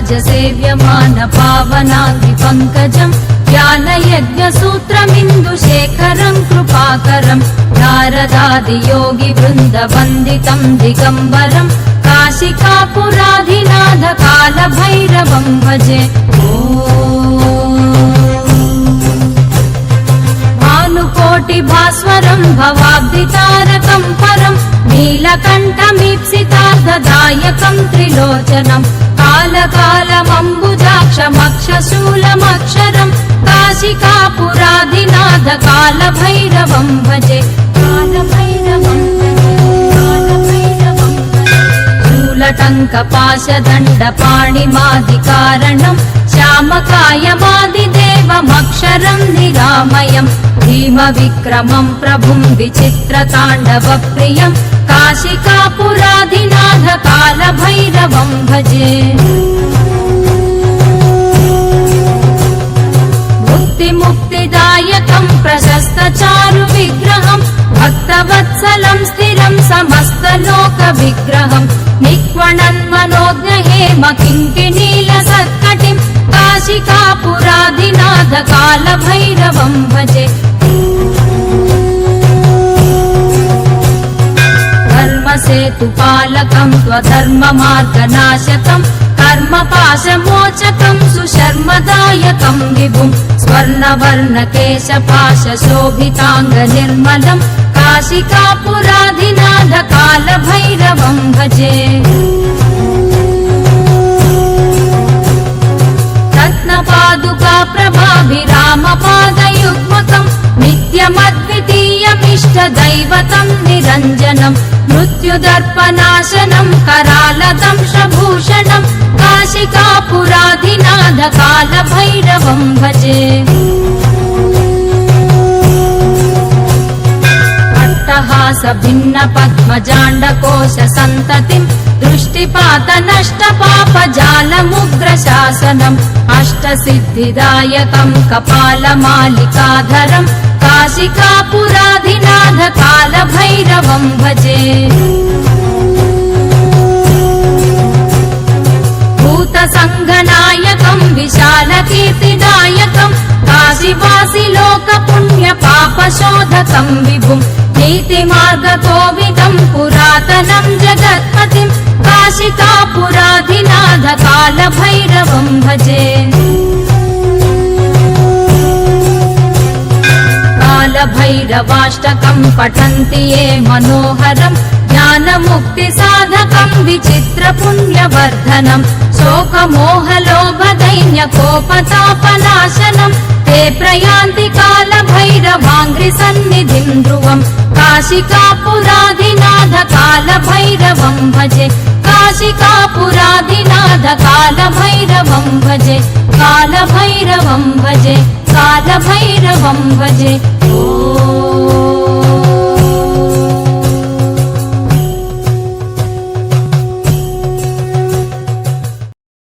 सेव्यमान पावनाङ्गिपङ्कजम् ज्ञानयज्ञसूत्रमिन्दुशेखरम् कृपाकरम् नारदादियोगि वृन्दवन्दितम् दिगम्बरम् काशिकापुराधिनाथ कालभैरवम् भजे ओ भानुकोटिभास्वरम् भवाब्दितारकम् परम् नीलकण्ठमीप्सितार्थदायकम् त्रिलोचनम् कालकालमम्बुजाक्षमक्षशूलमक्षरम् काशिकापुराधिनाथ कालभैरवम् भजे कालभैरवम् भजे कालभैरवम् शूलटङ्कपाशदण्डपाणिमादिकारणम् श्यामकायमादिदेवमक्षरम् निरामयम् भीमविक्रमम् प्रभुम् विचित्रताण्डवप्रियम् काशिकापुराधिनाथ कालभैरवम् भजे मुक्तिमुक्तिदायकम् प्रशस्तचारु विग्रहम् भक्तवत्सलम् स्थिरम् समस्तलोकविग्रहम् निक्वणन् मनोज्ञ हेम किङ्किणीलसत्कटिम् काशिकापुराधिनाथ कालभैरवम् भजे धर्मसेतुपालकम् त्वधर्ममार्गनाशकम् कर्मपाशमोचकम् सुशर्मदायकम् विभुम् स्वर्णवर्णकेशपाशशोभिताङ्गनिर्मलम् काशिकापुराधिनाथ कालभैरवम् भजे। रत्नपादुका प्रभाभिरामपादयुग्मकम् मृत्युदर्पनाशनम् करालदं शभूषणम् काशिकापुराधिनाथ कालभैरवम् भजे। अट्टहास भिन्न पद्मजाण्डकोश सन्ततिम् दृष्टिपात नष्ट पाप जालमुग्रशासनम् अष्टसिद्धिदायकम् कपालमालिकाधरम् काशिकापुराधिनाथ कालभैरवम् भजे काशिवासि लोकपुण्यपापशोधकम् विभुम् नीतिमार्गकोविदम् पुरातनम् जगत्पतिम् काशिकापुराधिनाथ कालभैरवम् भजे। कालभैरवाष्टकम् पठन्ति ये मनोहरम् ज्ञानमुक्तिसाधकम् विचित्रपुण्यवर्धनम् शोकमोहलोभदैन्यकोपतापनाशनम् ते प्रयान्ति कालभैरवाङ्घ्रिसन्निधिम् ध्रुवम् काशिकापुराधिनाथ कालभैरवम् भजे। काशिकापुराधिनाथ कालभैरवम् भजे। कालभैरवम् भजे। कालभैरवम् भजे। ओ